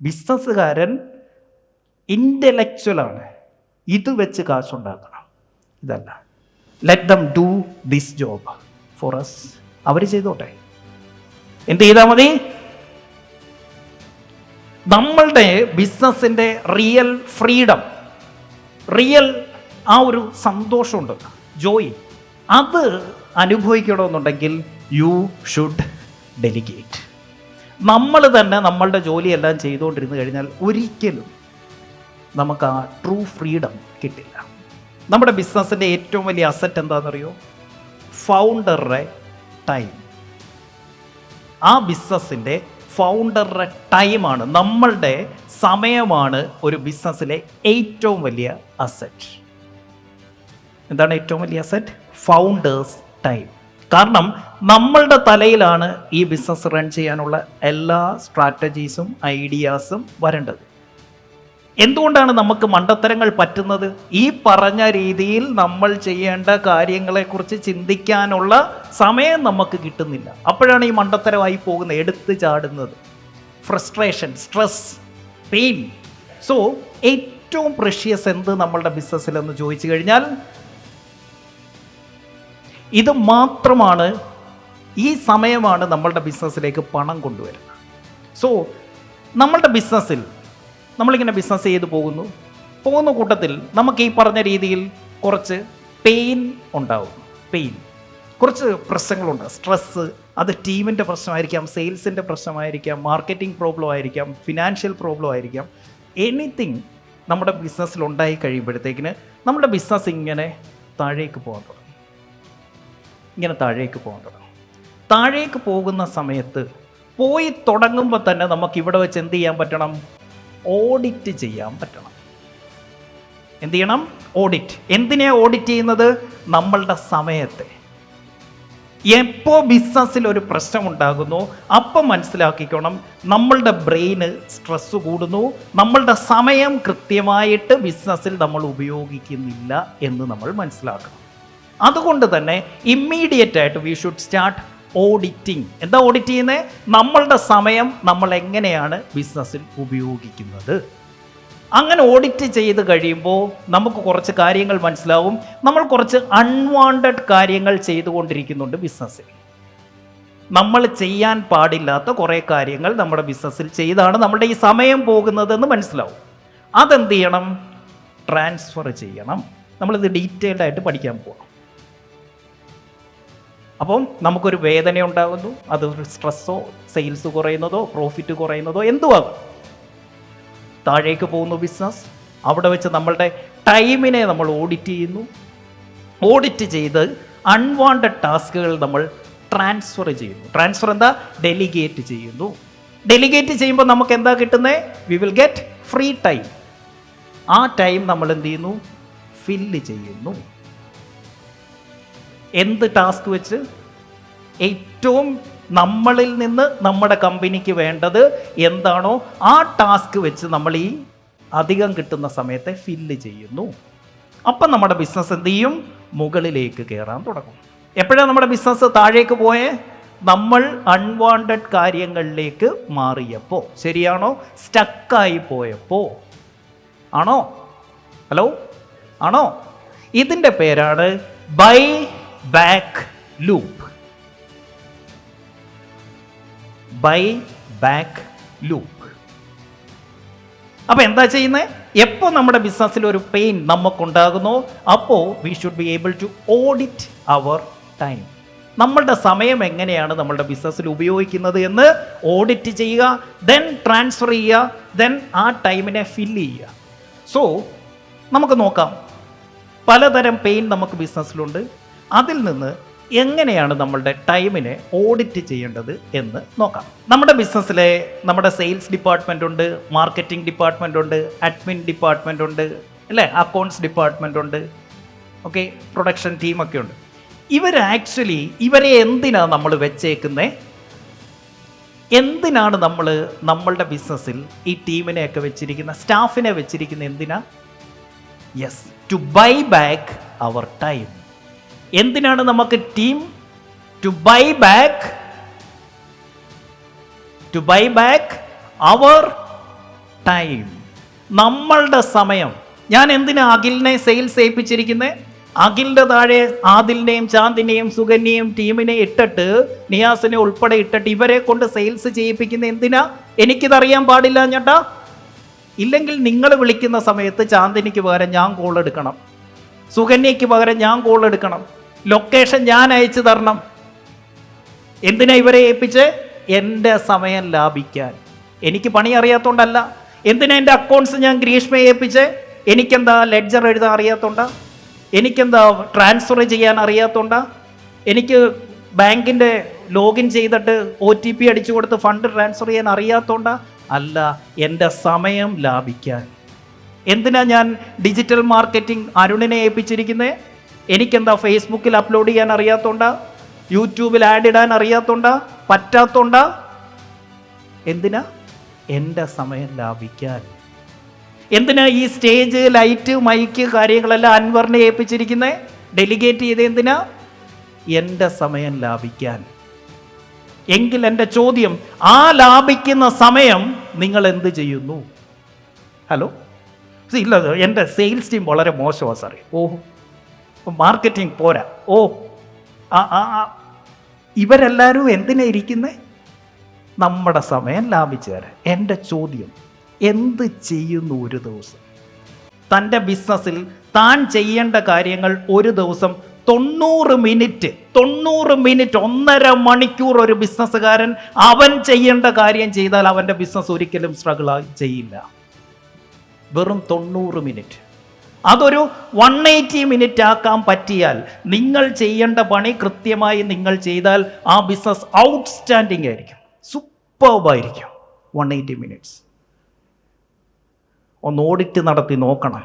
ബിസിനസ്സുകാരൻ ഇന്റലക്ച്വലാണ് ഇത് വെച്ച് കാശുണ്ടാക്കണം. ഇതല്ല. Let them do this job for us അവർ ചെയ്തോട്ടെ. എന്ത് ചെയ്താൽ മതി? നമ്മളുടെ ബിസിനസ്സിന്റെ റിയൽ ഫ്രീഡം റിയൽ ആ ഒരു സന്തോഷമുണ്ട് ജോയി അത് അനുഭവിക്കണമെന്നുണ്ടെങ്കിൽ യു ഷുഡ് ഡെലിഗേറ്റ് നമ്മൾ തന്നെ നമ്മളുടെ ജോലിയെല്ലാം ചെയ്തുകൊണ്ടിരുന്ന് കഴിഞ്ഞാൽ ഒരിക്കലും നമുക്ക് ആ ട്രൂ ഫ്രീഡം കിട്ടില്ല. നമ്മുടെ ബിസിനസ്സിന്റെ ഏറ്റവും വലിയ അസറ്റ് എന്താണെന്നറിയോ? ഫൗണ്ടറുടെ ടൈം ആ ബിസിനസ്സിന്റെ ഫൗണ്ടറുടെ ടൈമാണ് നമ്മളുടെ സമയമാണ് ഒരു ബിസിനസ്സിലെ ഏറ്റവും വലിയ അസറ്റ് എന്താണ് ഏറ്റവും വലിയ അസറ്റ് ഫൗണ്ടേഴ്സ് ടൈം കാരണം നമ്മളുടെ തലയിലാണ് ഈ ബിസിനസ് റൺ ചെയ്യാനുള്ള എല്ലാ സ്ട്രാറ്റജീസും ഐഡിയാസും വരേണ്ടത്. എന്തുകൊണ്ടാണ് നമുക്ക് മണ്ടത്തരങ്ങൾ പറ്റുന്നത്? ഈ പറഞ്ഞ രീതിയിൽ നമ്മൾ ചെയ്യേണ്ട കാര്യങ്ങളെക്കുറിച്ച് ചിന്തിക്കാനുള്ള സമയം നമുക്ക് കിട്ടുന്നില്ല. അപ്പോഴാണ് ഈ മണ്ടത്തരമായി പോകുന്നത് എടുത്തു ചാടുന്നത്. ഫ്രസ്ട്രേഷൻ സ്ട്രെസ് പെയിൻ സോ ഏറ്റവും പ്രഷ്യസ് എന്ത് നമ്മളുടെ ബിസിനസ്സിലെന്ന് ചോദിച്ചു കഴിഞ്ഞാൽ ഇത് മാത്രമാണ് ഈ സമയമാണ് നമ്മളുടെ ബിസിനസ്സിലേക്ക് പണം കൊണ്ടുവരുന്നത്. സോ നമ്മളുടെ ബിസിനസ്സിൽ നമ്മളിങ്ങനെ ബിസിനസ് ചെയ്ത് പോകുന്നു. പോകുന്ന കൂട്ടത്തിൽ നമുക്ക് ഈ പറഞ്ഞ രീതിയിൽ കുറച്ച് പെയിൻ ഉണ്ടാവും. പെയിൻ. കുറച്ച് പ്രശ്നങ്ങളുണ്ട്. സ്ട്രെസ്സ് അത് ടീമിന്റെ പ്രശ്നമായിരിക്കാം സെയിൽസിന്റെ പ്രശ്നമായിരിക്കാം മാർക്കറ്റിംഗ് പ്രോബ്ലം ആയിരിക്കാം ഫിനാൻഷ്യൽ പ്രോബ്ലം ആയിരിക്കാം. എനിത്തിങ് നമ്മുടെ ബിസിനസ്സിൽ ഉണ്ടായി കഴിയുമ്പോഴത്തേക്കിന് നമ്മുടെ ബിസിനസ് ഇങ്ങനെ താഴേക്ക് പോകാൻ ഇങ്ങനെ താഴേക്ക് പോകാൻ തുടങ്ങും. താഴേക്ക് പോകുന്ന സമയത്ത് പോയി തുടങ്ങുമ്പോൾ തന്നെ നമുക്ക് ഇവിടെ വെച്ച് എന്ത് ചെയ്യാൻ പറ്റണം? ഓഡിറ്റ് ചെയ്യാൻ പറ്റണം. എന്ത് ചെയ്യണം? ഓഡിറ്റ് എന്തിനെ ഓഡിറ്റ് ചെയ്യുന്നത്? നമ്മളുടെ സമയത്തെ. എപ്പോൾ ബിസിനസ്സിൽ ഒരു പ്രശ്നം ഉണ്ടാകുന്നു അപ്പം മനസ്സിലാക്കിക്കണം. നമ്മളുടെ ബ്രെയിന് സ്ട്രെസ് കൂടുന്നു. നമ്മളുടെ സമയം കൃത്യമായിട്ട് ബിസിനസ്സിൽ നമ്മൾ ഉപയോഗിക്കുന്നില്ല എന്ന് നമ്മൾ മനസ്സിലാക്കണം. അതുകൊണ്ട് തന്നെ ഇമ്മീഡിയറ്റ് ആയിട്ട് വി ഷുഡ് സ്റ്റാർട്ട് ഓഡിറ്റിംഗ് എന്താ ഓഡിറ്റ് ചെയ്യുന്നത് നമ്മളുടെ സമയം നമ്മൾ എങ്ങനെയാണ് ബിസിനസ്സിൽ ഉപയോഗിക്കുന്നത്? അങ്ങനെ ഓഡിറ്റ് ചെയ്ത് കഴിയുമ്പോൾ നമുക്ക് കുറച്ച് കാര്യങ്ങൾ മനസ്സിലാവും. നമ്മൾ കുറച്ച് അൺവാണ്ടഡ് കാര്യങ്ങൾ ചെയ്തുകൊണ്ടിരിക്കുന്നുണ്ട് ബിസിനസ്സിൽ നമ്മൾ ചെയ്യാൻ പാടില്ലാത്ത കുറേ കാര്യങ്ങൾ നമ്മുടെ ബിസിനസ്സിൽ ചെയ്താണ് നമ്മുടെ ഈ സമയം പോകുന്നതെന്ന് മനസ്സിലാവും. അതെന്ത് ചെയ്യണം? ട്രാൻസ്ഫർ ചെയ്യണം. നമ്മളിത് ഡീറ്റെയിൽഡ് ആയിട്ട് പഠിക്കാൻ പോകണം അപ്പം നമുക്കൊരു വേദന ഉണ്ടാകുന്നു അത് സ്ട്രെസ്സോ സെയിൽസ് കുറയുന്നതോ പ്രോഫിറ്റ് കുറയുന്നതോ എന്തുവാകും? താഴേക്ക് പോകുന്നു ബിസിനസ് അവിടെ വെച്ച് നമ്മളുടെ ടൈമിനെ നമ്മൾ ഓഡിറ്റ് ചെയ്യുന്നു. ഓഡിറ്റ് ചെയ്ത് അൺവാണ്ടഡ് ടാസ്കുകൾ നമ്മൾ ട്രാൻസ്ഫർ ചെയ്യുന്നു. ട്രാൻസ്ഫർ എന്താ? ഡെലിഗേറ്റ് ചെയ്യുന്നു. ഡെലിഗേറ്റ് ചെയ്യുമ്പോൾ നമുക്ക് എന്താ കിട്ടുന്നത് we will get free time ആ ടൈം നമ്മൾ എന്ത് ചെയ്യുന്നു? ഫില്ല് ചെയ്യുന്നു. എന്ത് ടാസ്ക് വെച്ച്? ഏറ്റവും നമ്മളിൽ നിന്ന് നമ്മുടെ കമ്പനിക്ക് വേണ്ടത് എന്താണോ ആ ടാസ്ക് വെച്ച് നമ്മൾ ഈ അധികം കിട്ടുന്ന സമയത്തെ ഫില്ല് ചെയ്യുന്നു. അപ്പം നമ്മുടെ ബിസിനസ് എന്ത് ചെയ്യും? മുകളിലേക്ക് കയറാൻ തുടങ്ങും. എപ്പോഴാണ് നമ്മുടെ ബിസിനസ് താഴേക്ക് പോയേ? നമ്മൾ അൺവാണ്ടഡ് കാര്യങ്ങളിലേക്ക് മാറിയപ്പോൾ ശരിയാണോ? സ്റ്റക്കായി പോയപ്പോൾ ആണോ? ഹലോ ആണോ? ഇതിന്റെ പേരാണ് buy back loop. Buy back loop. അപ്പോൾ എന്താ ചെയ്യുന്നത് എപ്പോ നമ്മുടെ ബിസിനസ്സിൽ ഒരു പെയിൻ നമുക്കുണ്ടാകുന്നോ അപ്പോ we should be able to audit our time നമ്മളുടെ സമയം എങ്ങനെയാണ് നമ്മളുടെ ബിസിനസ്സിൽ ഉപയോഗിക്കുന്നത് എന്ന് ഓഡിറ്റ് ചെയ്യുക ദെൻ ട്രാൻസ്ഫർ ചെയ്യുക ദെൻ ആ ടൈമിനെ ഫില്ല് ചെയ്യുക. സോ നമുക്ക് നോക്കാം. പലതരം പെയിൻ നമുക്ക് ബിസിനസ്സിലുണ്ട് അതിൽ നിന്ന് എങ്ങനെയാണ് നമ്മളുടെ ടൈമിനെ ഓഡിറ്റ് ചെയ്യേണ്ടത് എന്ന് നോക്കാം. നമ്മുടെ ബിസിനസ്സിലെ നമ്മുടെ സെയിൽസ് ഡിപ്പാർട്ട്മെന്റ് ഉണ്ട് മാർക്കറ്റിംഗ് ഡിപ്പാർട്ട്മെന്റ് ഉണ്ട് അഡ്മിൻ ഡിപ്പാർട്ട്മെന്റ് ഉണ്ട് അല്ലേ? അക്കൗണ്ട്സ് ഡിപ്പാർട്ട്മെന്റ് ഉണ്ട് ഓക്കെ? പ്രൊഡക്ഷൻ ടീമൊക്കെ ഉണ്ട്. ഇവർ ആക്ച്വലി ഇവരെ എന്തിനാണ് നമ്മൾ വെച്ചേക്കുന്നത് എന്തിനാണ് നമ്മൾ നമ്മളുടെ ബിസിനസ്സിൽ ഈ ടീമിനെയൊക്കെ വെച്ചിരിക്കുന്ന സ്റ്റാഫിനെ വെച്ചിരിക്കുന്ന എന്തിനാ? Yes to buy back our time എന്തിനാണ് നമുക്ക് team to buy back to buy back our time നമ്മളുടെ സമയം. ഞാൻ എന്തിനാ അഖിലിനെ സെയിൽസ് ഏൽപ്പിച്ചിരിക്കുന്നത് അഖിലിന്റെ താഴെ ആദിലിനെയും ചാന്ദിനെയും സുകന്യയും ടീമിനെ ഇട്ടിട്ട് നിയാസിനെ ഉൾപ്പെടെ ഇട്ടിട്ട് ഇവരെ കൊണ്ട് സെയിൽസ് ചെയ്യിപ്പിക്കുന്ന എന്തിനാ? എനിക്കിതറിയാൻ പാടില്ല ചേട്ടാ ഇല്ലെങ്കിൽ നിങ്ങൾ വിളിക്കുന്ന സമയത്ത് ചാന്ദിനിക്ക് പകരം ഞാൻ കോൾ എടുക്കണം. സുകന്യയ്ക്ക് പകരം ഞാൻ കോൾ എടുക്കണം. ലൊക്കേഷൻ ഞാൻ അയച്ചു തരണം. എന്തിനാ ഇവരെ ഏൽപ്പിച്ച്? എന്റെ സമയം ലാഭിക്കാൻ. എനിക്ക് പണി അറിയാത്തോണ്ടല്ല. എന്തിനാ എന്റെ അക്കൗണ്ട്സ് ഞാൻ ഗ്രീഷ്മയെ ഏൽപ്പിച്ച്? എനിക്കെന്താ ലെഡ്ജർ എഴുതാൻ അറിയാത്തോണ്ട? എനിക്കെന്താ ട്രാൻസ്ഫർ ചെയ്യാൻ അറിയാത്തോണ്ട? എനിക്ക് ബാങ്കിന്റെ ലോഗിൻ ചെയ്തിട്ട് ഒ ടി പി അടിച്ചു കൊടുത്ത് ഫണ്ട് ട്രാൻസ്ഫർ ചെയ്യാൻ അറിയാത്തോണ്ട? അല്ല എന്റെ സമയം ലാഭിക്കാൻ. എന്തിനാ ഞാൻ ഡിജിറ്റൽ മാർക്കറ്റിംഗ് അരുണിനെ ഏൽപ്പിച്ചിരിക്കുന്നത് എനിക്കെന്താ ഫേസ്ബുക്കിൽ അപ്ലോഡ് ചെയ്യാൻ അറിയാത്തോണ്ട? യൂട്യൂബിൽ ആഡ് ഇടാൻ അറിയാത്തോണ്ട? പറ്റാത്തോണ്ട? എന്തിനാ? എന്റെ സമയം ലാഭിക്കാൻ. എന്തിനാ ഈ സ്റ്റേജ് ലൈറ്റ് മൈക്ക് കാര്യങ്ങളെല്ലാം അൻവറിനെ ഏൽപ്പിച്ചിരിക്കുന്നത് ഡെലിഗേറ്റ് ചെയ്ത് എന്തിനാ? എന്റെ സമയം ലാഭിക്കാൻ. എങ്കിൽ എന്റെ ചോദ്യം ആ ലാഭിക്കുന്ന സമയം നിങ്ങൾ എന്ത് ചെയ്യുന്നു? ഹലോ? ഇല്ല എന്റെ സെയിൽസ് ടീം വളരെ മോശമാണ് സാറേ. ഓ മാർക്കറ്റിംഗ് പോരാ. ഓ. ഇവരെല്ലാവരും എന്തിനാ ഇരിക്കുന്നത് നമ്മുടെ സമയം ലാഭിച്ചു തരാൻ. എന്റെ ചോദ്യം എന്ത് ചെയ്യുന്നു ഒരു ദിവസം? തന്റെ ബിസിനസ്സിൽ താൻ ചെയ്യേണ്ട കാര്യങ്ങൾ ഒരു ദിവസം തൊണ്ണൂറ് മിനിറ്റ് തൊണ്ണൂറ് മിനിറ്റ് ഒന്നര മണിക്കൂർ ഒരു ബിസിനസ്സുകാരൻ അവൻ ചെയ്യേണ്ട കാര്യം ചെയ്താൽ അവന്റെ ബിസിനസ് ഒരിക്കലും സ്ട്രഗിൾ ചെയ്യില്ല. വെറും തൊണ്ണൂറ് മിനിറ്റ്. അതൊരു വൺ എയ്റ്റി മിനിറ്റ് ആക്കാൻ പറ്റിയാൽ നിങ്ങൾ ചെയ്യേണ്ട പണി കൃത്യമായി നിങ്ങൾ ചെയ്താൽ ആ ബിസിനസ് ഔട്ട്സ്റ്റാൻഡിംഗ് ആയിരിക്കും. സൂപ്പർബായിരിക്കും വൺ എയ്റ്റി മിനിറ്റ്സ് ഒന്ന് ഓഡിറ്റ് നടത്തി നോക്കണം.